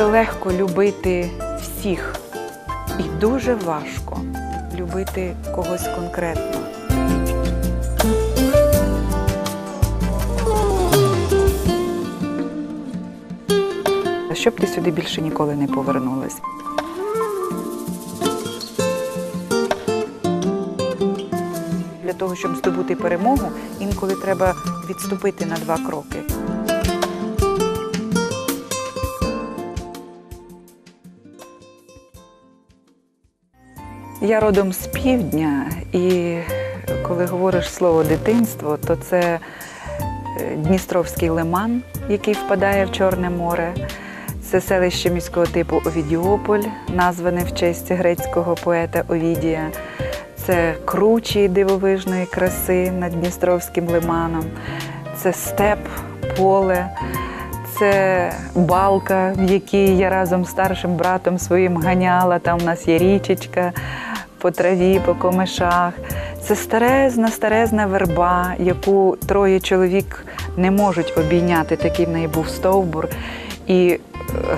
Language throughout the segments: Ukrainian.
Дуже легко любити всіх і дуже важко любити когось конкретно. Щоб ти сюди більше ніколи не повернулась. Для того, щоб здобути перемогу, інколи треба відступити на два кроки. Я родом з півдня, і коли говориш слово дитинство, то це е, Дністровський лиман, який впадає в Чорне море. Це селище міського типу Овідіополь, назване в честь грецького поета Овідія. Це кручі дивовижної краси над Дністровським лиманом, це степ, поле, це балка, в якій я разом з старшим братом своїм ганяла. Там у нас є річечка по траві, по комишах. Це старезна, старезна верба, яку троє чоловік не можуть обійняти. Такий в неї був стовбур. І е,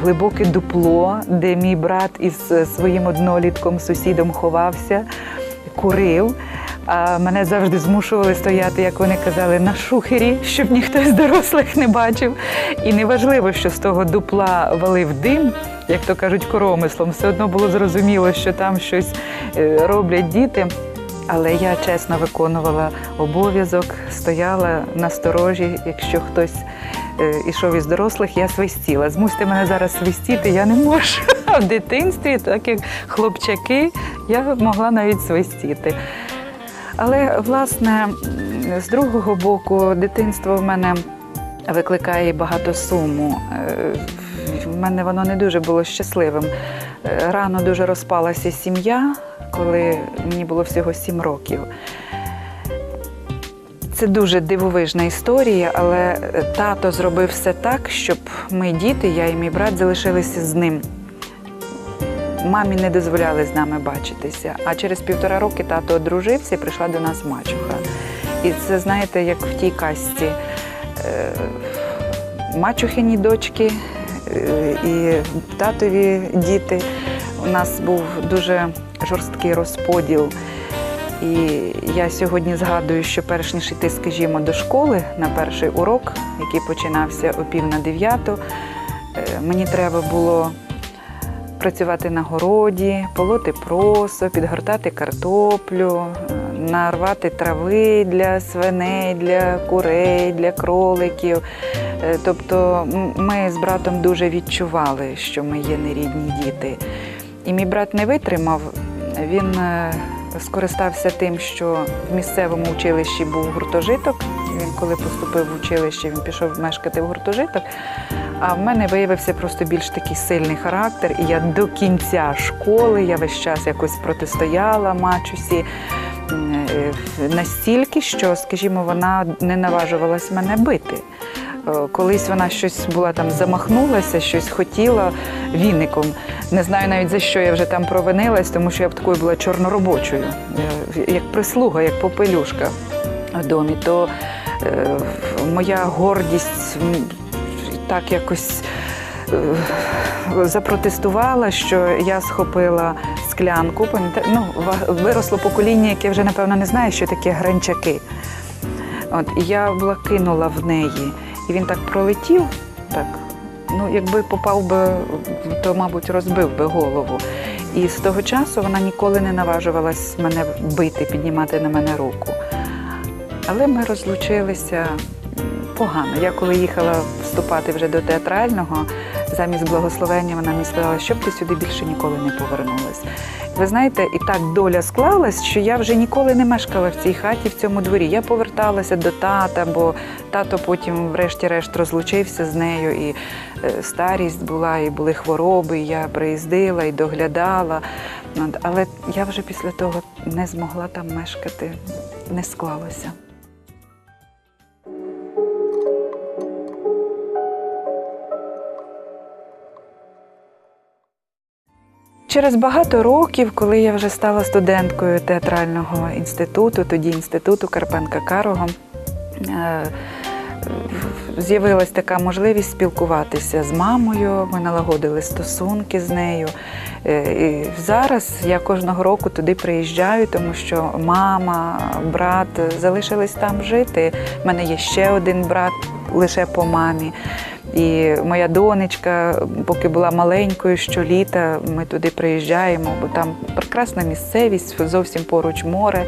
глибоке дупло, де мій брат із е, своїм однолітком, сусідом ховався, курив. А мене завжди змушували стояти, як вони казали, на шухері, щоб ніхто з дорослих не бачив. І неважливо, що з того дупла валив дим, як то кажуть, коромислом, все одно було зрозуміло, що там щось е, роблять діти. Але я чесно виконувала обов'язок, стояла на сторожі. Якщо хтось ішов із дорослих, я свистіла. Змусьте мене зараз свистіти, я не можу. А в дитинстві, так як хлопчаки, я могла навіть свистіти. Але власне з другого боку, дитинство в мене викликає багато суму. Е, В мене воно не дуже було щасливим. Е, Рано дуже розпалася сім'я, коли мені було всього сім років. Це дуже дивовижна історія, але е, тато зробив все так, щоб ми, діти, я і мій брат, залишилися з ним. Мамі не дозволяли з нами бачитися. А через півтора роки тато одружився і прийшла до нас мачуха. І це, знаєте, як в тій касті. Е, Мачухині дочки е, і татові діти. У нас був дуже жорсткий розподіл. І я сьогодні згадую, що перш ніж йти, скажімо, до школи на перший урок, який починався о пів на дев'яту, е, мені треба було працювати на городі, полоти просо, підгортати картоплю, е, нарвати трави для свиней, для курей, для кроликів. Е, Тобто ми з братом дуже відчували, що ми є нерідні діти. І мій брат не витримав. Він скористався тим, що в місцевому училищі був гуртожиток. Він, коли поступив в училище, він пішов мешкати в гуртожиток. А в мене виявився просто більш такий сильний характер, і я до кінця школи я весь час якось протистояла мачусі е, настільки, що, скажімо, вона не наважувалась мене бити. Е, Колись вона щось була там замахнулася, щось хотіла віником. Не знаю навіть за що я вже там провинилась, тому що я б такою була чорноробочою, е, як прислуга, як попелюшка в домі. То е, моя гордість так якось е, запротестувала, що я схопила склянку. Ну, виросло покоління, яке вже напевно не знає, що таке гранчаки. От, і я була кинула в неї, і він так пролетів, так, ну, якби попав би, то, мабуть, розбив би голову. І з того часу вона ніколи не наважувалась мене бити, піднімати на мене руку. Але ми розлучилися погано. Я коли їхала вступати вже до театрального, замість благословення вона мені сказала, щоб ти сюди більше ніколи не повернулась. Ви знаєте, і так доля склалась, що я вже ніколи не мешкала в цій хаті, в цьому дворі. Я поверталася до тата, бо тато потім, врешті-решт, розлучився з нею, і е, старість була, і були хвороби. і Я приїздила і доглядала. Але я вже після того не змогла там мешкати, не склалося. Через багато років, коли я вже стала студенткою театрального інституту, тоді інституту Карпенка Карого, е, з'явилась така можливість спілкуватися з мамою. Ми налагодили стосунки з нею. Е, І зараз я кожного року туди приїжджаю, тому що мама, брат залишились там жити. У мене є ще один брат лише по мамі. І моя донечка, поки була маленькою, щоліта ми туди приїжджаємо, бо там прекрасна місцевість, зовсім поруч море,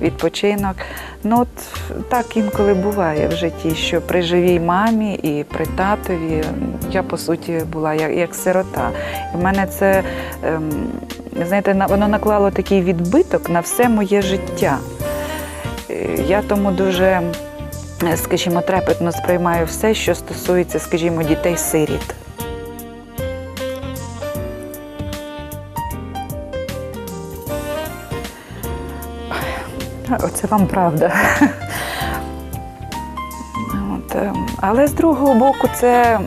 відпочинок. Ну от так інколи буває в житті, що при живій мамі і при татові я по суті була як, як сирота. І в мене це, ем, знаєте, на- воно наклало такий відбиток на все моє життя. Е, Я тому дуже, скажімо, трепетно сприймаю все, що стосується, скажімо, дітей-сиріт. Оце вам правда. От, е, але з другого боку, це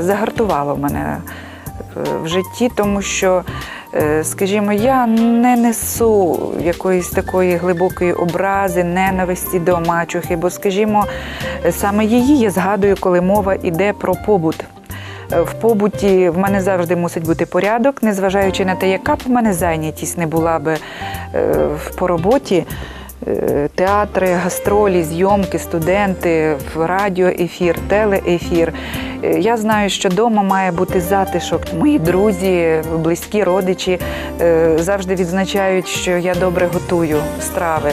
загартувало мене е, в житті, тому що, скажімо, я не несу якоїсь такої глибокої образи, ненависті до мачухи, бо, скажімо, е, саме її я згадую, коли мова йде про побут. Е, В побуті в мене завжди мусить бути порядок, незважаючи на те, яка б в мене зайнятість не була би е, по роботі. Е, Театри, гастролі, зйомки, студенти, в радіоефір, телеефір. Е, Я знаю, що вдома має бути затишок. Мої друзі, близькі родичі е, завжди відзначають, що я добре готую страви.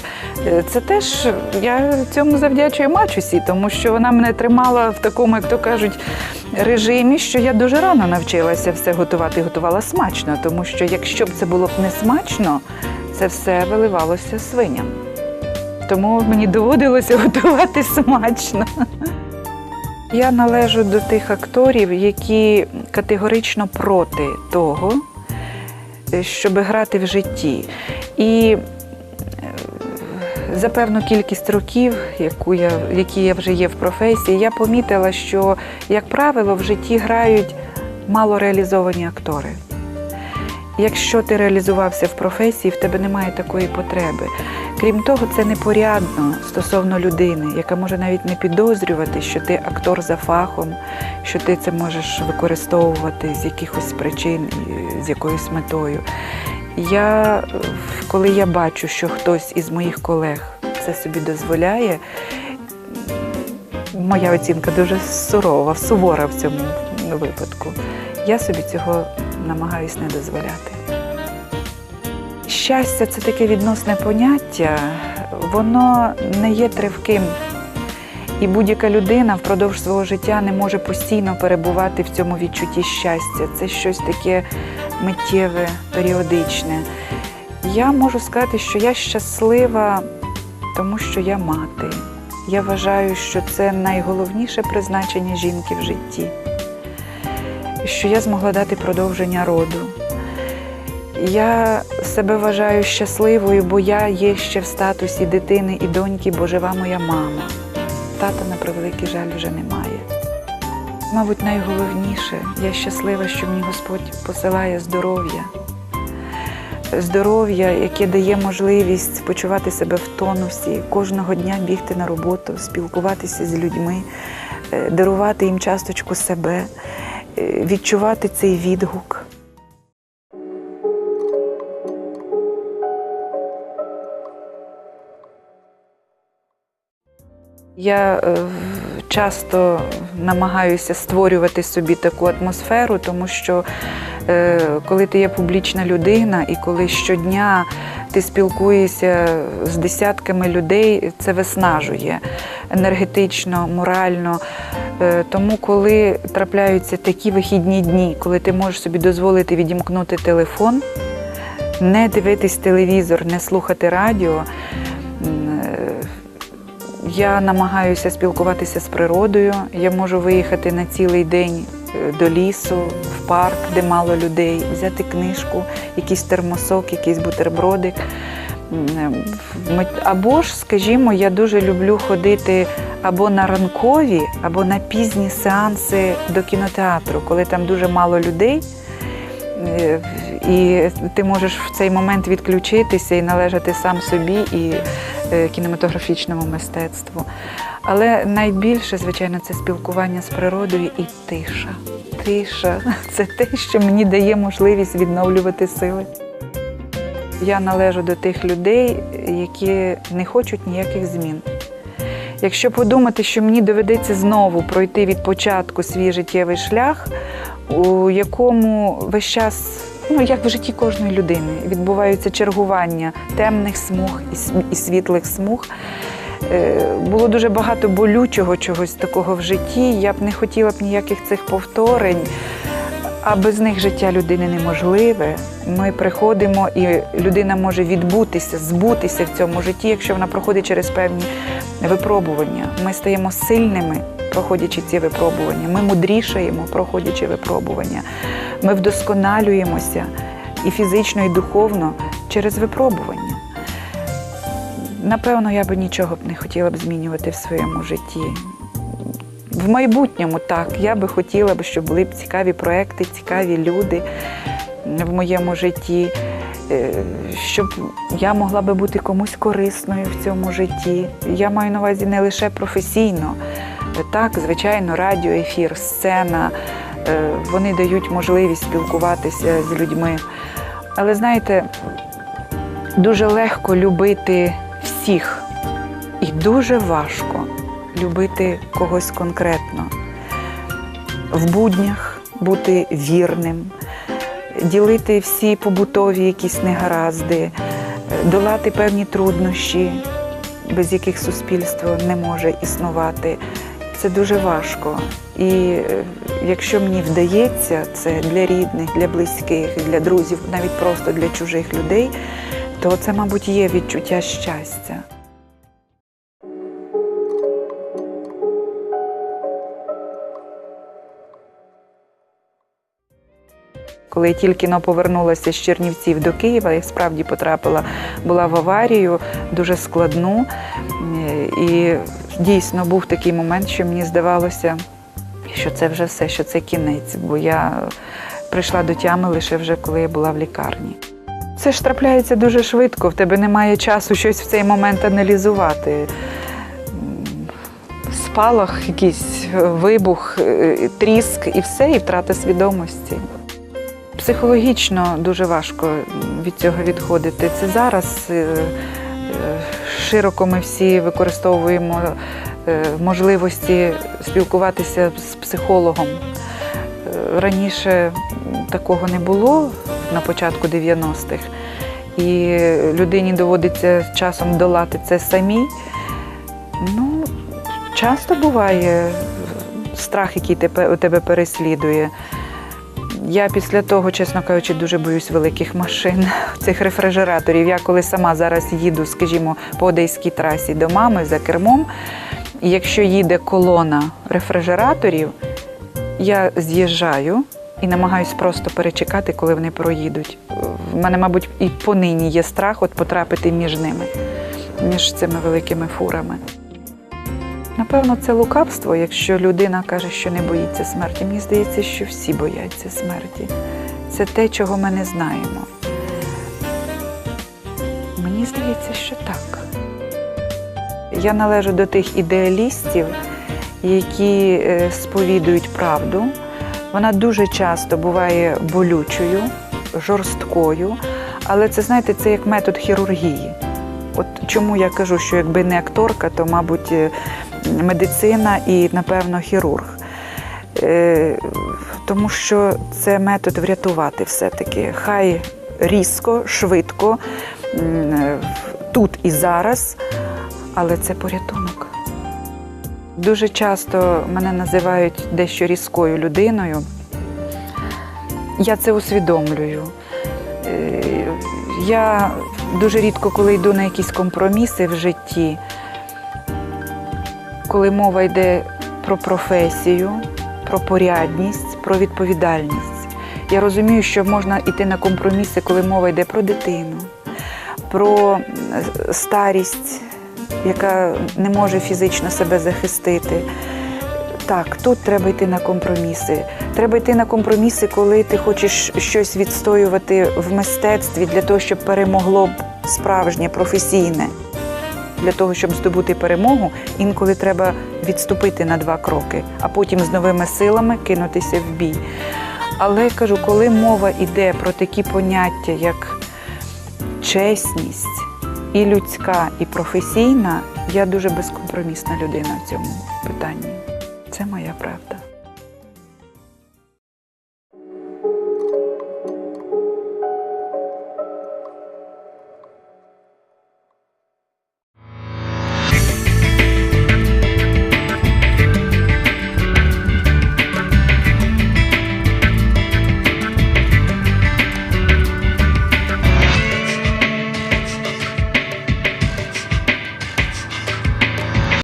Це теж я цьому завдячую мачусі, тому що вона мене тримала в такому, як то кажуть, режимі, що я дуже рано навчилася все готувати готувала смачно, тому що якщо б це було б не смачно, це все виливалося свиням. Тому мені доводилося готувати смачно. Я належу до тих акторів, які категорично проти того, щоб грати в житті. І е, за певну кількість років, яку я, які я вже є в професії, я помітила, що, як правило, в житті грають малореалізовані актори. Якщо ти реалізувався в професії, в тебе немає такої потреби. Крім того, це непорядно стосовно людини, яка може навіть не підозрювати, що ти актор за фахом, що ти це можеш використовувати з якихось причин, з якоюсь метою. Я, е, коли я бачу, що хтось із моїх колег це собі дозволяє, моя оцінка дуже сурова, сувора в цьому випадку. Я собі цього намагаюсь не дозволяти. Щастя це таке відносне поняття, воно не є тривким. І будь-яка людина впродовж свого життя не може постійно перебувати в цьому відчутті щастя. Це щось таке миттєве, періодичне. Я можу сказати, що я щаслива, тому що я мати. Я вважаю, що це найголовніше призначення жінки в житті, що я змогла дати продовження роду. Я себе вважаю щасливою, бо я є ще в статусі дитини і доньки, бо жива моя мама. Тата, на превеликий жаль, вже немає. Мабуть, найголовніше, я щаслива, що мені Господь посилає здоров'я. Здоров'я, яке дає можливість почувати себе в тонусі, кожного дня бігти на роботу, спілкуватися з людьми, е, дарувати їм часточку себе, відчувати цей відгук. Я е, часто намагаюся створювати собі таку атмосферу, тому що е, коли ти є публічна людина і коли щодня ти спілкуєшся з десятками людей, це виснажує енергетично, морально. Е, Тому, коли трапляються такі вихідні дні, коли ти можеш собі дозволити відімкнути телефон, не дивитись телевізор, не слухати радіо. е, я намагаюся спілкуватися з природою. Я можу виїхати на цілий день е, до лісу, в парк, де мало людей, взяти книжку, якийсь термосок, якийсь бутербродик. Або ж, скажімо, я дуже люблю ходити або на ранкові, або на пізні сеанси до кінотеатру, коли там дуже мало людей. Е, І ти можеш в цей момент відключитися і належати сам собі і е, кінематографічному мистецтву. Але найбільше, звичайно, це спілкування з природою і тиша. Тиша це те, що мені дає можливість відновлювати сили. Я належу до тих людей, які не хочуть ніяких змін. Якщо подумати, що мені доведеться знову пройти від початку свій життєвий шлях, у якому весь час, ну як в житті кожної людини, відбуваються чергування темних смуг і світлих смуг. Е, Було дуже багато болючого чогось такого в житті. Я б не хотіла б ніяких цих повторень, а без них життя людини неможливе. Ми приходимо, і людина може відбутися, збутися в цьому житті, якщо вона проходить через певні випробування. Ми стаємо сильними, проходячи ці випробування. Ми мудрішаємо, проходячи випробування. Ми вдосконалюємося і фізично, і духовно через випробування. Напевно, я би нічого б не хотіла б змінювати в своєму житті. В майбутньому так, я би хотіла щоб були б цікаві проекти, цікаві люди в моєму житті, щоб я могла би бути комусь корисною в цьому житті. Я маю на увазі не лише професійно. Так, звичайно, радіоефір, сцена, е, вони дають можливість спілкуватися з людьми. Але знаєте, дуже легко любити всіх і дуже важко любити когось конкретно. В буднях бути вірним, ділити всі побутові якісь негаразди, е, долати певні труднощі, без яких суспільство не може існувати. Це дуже важко. І е, якщо мені вдається це для рідних, для близьких, для друзів, навіть просто для чужих людей, то це, мабуть, є відчуття щастя. Коли я тільки но повернулася з Чернівців до Києва, я справді потрапила, була в аварію дуже складну. Е, І дійсно був такий момент, що мені здавалося, що це вже все, що це кінець, бо я прийшла до тями лише вже коли я була в лікарні. Це ж трапляється дуже швидко, в тебе немає часу щось в цей момент аналізувати. Спалах, якийсь вибух, е, тріск і все, і втрата свідомості. Психологічно дуже важко від цього відходити. Це зараз е, е, широко ми всі використовуємо е, можливості спілкуватися з психологом. Раніше такого не було на початку 90-х, і людині доводиться часом долати це самій. Ну, часто буває страх, який тебе, тебе переслідує. Я після того, чесно кажучи, дуже боюсь великих машин, цих рефрижераторів. Я коли сама зараз їду, скажімо, по одеській трасі до мами за кермом, якщо їде колона рефрижераторів, я з'їжджаю і намагаюсь просто перечекати, коли вони проїдуть. В мене, мабуть, і понині є страх от потрапити між ними, між цими великими фурами. Напевно, це лукавство, якщо людина каже, що не боїться смерті. Мені здається, що всі бояться смерті. Це те, чого ми не знаємо. Мені здається, що так. Я належу до тих ідеалістів, які е, сповідують правду. Вона дуже часто буває болючою, жорсткою, але це, знаєте, це як метод хірургії. От чому я кажу, що якби не акторка, то, мабуть, е, медицина і, напевно, хірург. Е, Тому що це метод врятувати все-таки. Хай різко, швидко, тут і зараз, але це порятунок. Дуже часто мене називають дещо різкою людиною. Я це усвідомлюю. Е, Я дуже рідко, коли йду на якісь компроміси в житті, коли мова йде про професію, про порядність, про відповідальність. Я розумію, що можна йти на компроміси, коли мова йде про дитину, про старість, яка не може фізично себе захистити. Так, тут треба йти на компроміси. Треба йти на компроміси, коли ти хочеш щось відстоювати в мистецтві для того, щоб перемогло б справжнє, професійне. Для того, щоб здобути перемогу, інколи треба відступити на два кроки, а потім з новими силами кинутися в бій. Але кажу, коли мова йде про такі поняття, як чесність, і людська, і професійна, я дуже безкомпромісна людина в цьому питанні. Це моя правда.